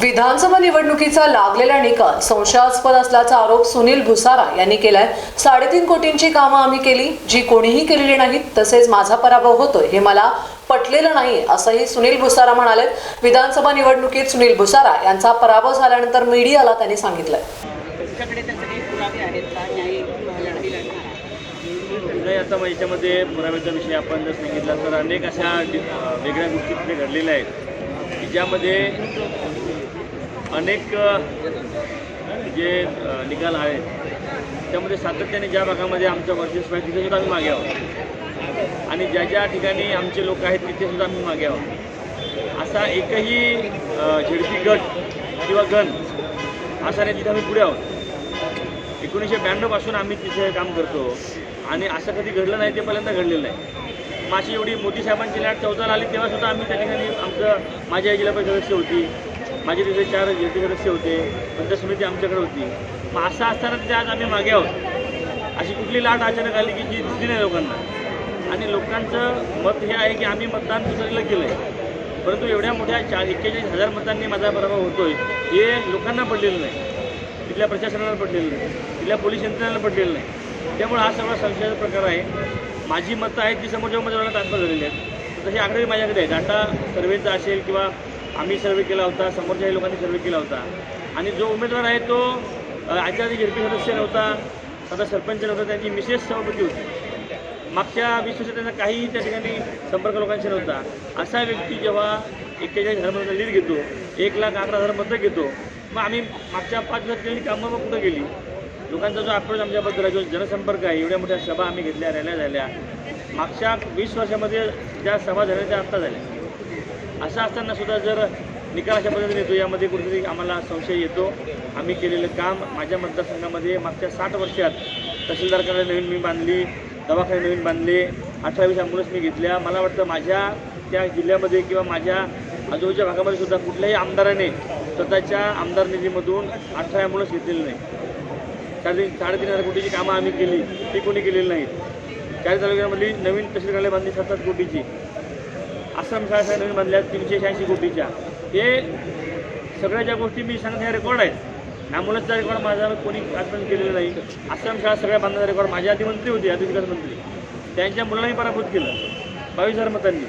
विधानसभा निवडणुकीचा लागलेला निकाल संशयास्पद असल्याचा आरोप सुनील भुसारा यांनी केलाय. साडेतीन कोटींची कामं आम्ही केली जी कोणीही केलेली नाहीत तसेच माझा पराभव होतोय हे मला पटलेलं नाही असंही सुनील भुसारा म्हणाले विधानसभा निवडणुकीत सुनील भुसारा यांचा पराभव झाल्यानंतर मीडियाला त्यांनी सांगितलंय. नाही आता मग याच्यामध्ये पुराव्याचा विषय आपण जर सांगितला तर अनेक अशा वेगळ्या गोष्टी तिथे घडलेल्या आहेत. की ज्यामध्ये अनेक जे निकाल आहेत त्यामध्ये सातत्याने ज्या भागामध्ये आमचं वर्चस्व आहे तिथेसुद्धा आम्ही मागे आहोत. आणि ज्या ज्या ठिकाणी आमचे लोक आहेत तिथेसुद्धा आम्ही मागे आहोत. असा एकही अं, झेडपी गट किंवा गण असा नाही तिथे आम्ही पुढे आहोत. एकोणीसशे ब्याण्णवपासून आम्ही तिथे काम करतो आणि असं कधी घडलं नाही ते पहिल्यांदा घडलेलं नाही. माझी एवढी मोदी साहेबांची लाट चौदाला आली तेव्हासुद्धा आम्ही त्या ठिकाणी आमचं माझी आई जिल्हा परिषद सदस्य होती. माझे तिथे चार जिल्हा सदस्य होते पंचायत समिती आमच्याकडे होती. मग असं असताना तिथे आज आम्ही मागे आहोत. अशी कुठली लाट अचानक आली की जी दिसली नाही लोकांना. आणि लोकांचं मत हे आहे की आम्ही मतदान दुसरीला केलं आहे परंतु एवढ्या मोठ्या चा एक्केचाळीस हजार मतांनी माझा पराभव होतोय हे लोकांना पडलेलं नाही. तिथल्या प्रशासनाला पडलेलं नाही. तिथल्या पोलीस यंत्रणेला पडलेलं नाही. त्यामुळे हा सगळा संशयाचा प्रकार आहे. माझी मतं आहेत ती समोरच्या उमेदवाराला ट्रान्सफर झालेली आहेत. तशी आकडेवारी माझ्याकडे आहे. डाटा सर्वेचा असेल किंवा आम्ही सर्वे केला होता समोरच्याही लोकांनी सर्वे केला होता. आणि जो उमेदवार आहे तो आचार्य गिरपी सदस्य नव्हता आता सरपंच नव्हता त्यांची मिसेस सभापती होती. मागच्या वीस वर्षात त्यांचा काहीही त्या ठिकाणी संपर्क लोकांशी नव्हता. असा व्यक्ती जेव्हा एक्केचाळीस हजारमधला लीड घेतो एक लाख अकरा हजार मतं घेतो मग आम्ही मागच्या पाच वर्षात केलेली कामं मग कुठं गेली लोकांचा जो अप्रोच आमच्याबद्दल आहे जो जनसंपर्क आहे एवढ्या मोठ्या सभा आम्ही घेतल्या रॅल्या झाल्या. मागच्या वीस वर्षामध्ये ज्या सभा झाल्या त्या आत्ता झाल्या. असं असताना सुद्धा जर निकाल अशा पद्धतीने येतो यामध्ये कुठेतरी आम्हाला संशय येतो. आम्ही केलेलं काम माझ्या मतदारसंघामध्ये मागच्या साठ वर्षात तहसीलदार कार्यालय नवीन मी बांधली दवाखाने नवीन बांधले अठरावीस ॲम्ब्युलन्स मी घेतल्या. मला वाटतं माझ्या त्या जिल्ह्यामध्ये किंवा माझ्या आजूबाजूच्या भागामध्ये सुद्धा कुठल्याही आमदाराने स्वतःच्या आमदार निधीमधून अठरा ॲम्ब्युलन्स घेतलेले नाही. साडेतीन साडेतीन हजार कोटीची कामं आम्ही केली ती कोणी केलेली नाहीत. चाळीस तालुक्यामधली नवीन तहसील कार्यालय बांधली सतत कोटीची. आसाम शाळा नवीन बांधल्या तीनशे शहाऐंशी कोटीच्या. हे सगळ्या ज्या गोष्टी मी सांगण्या रेकॉर्ड आहेत. ॲम्ब्युलन्सचा रेकॉर्ड माझा कोणी आजपर्यंत केलेलं नाही. आश्रमशाळा सगळ्या बांधण्याचा रेकॉर्ड माझे आधी मंत्री होते आधी विकास मंत्री. त्यांच्या मुलांनी पराभूत केलं. बावीस हजार मतांनी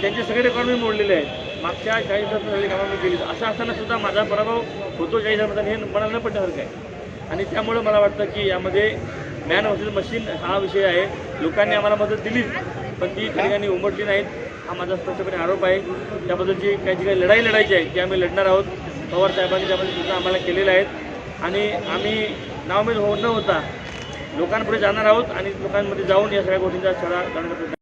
त्यांचे सगळे रेकॉर्ड मी मोडलेले आहेत. मागच्या चाळीस हजार कामं मी केली असं असताना सुद्धा माझा पराभव होतो चाळीस हजार मतांनी हे मला न पडण्यासारखं आहे. आणि त्यामुळं मला वाटतं की यामध्ये मॅन वर्सेस मशीन हा विषय आहे. लोकांनी आम्हाला मदत दिलीच पण ती ठिकाणी उमटली नाहीत. हा माझा स्पष्टपणे आरोप आहे. त्याबद्दलची काही जी काही लढाई लढायची आहे ती आम्ही लढणार आहोत. पवार साहेबांनी त्यामध्ये सूचना आम्हाला केलेल्या आहेत आणि आम्ही नावमेद होत न होता लोकांपुढे जाणार आहोत आणि लोकांमध्ये जाऊन या सगळ्या गोष्टींचा छडा करण्याचा प्रयत्न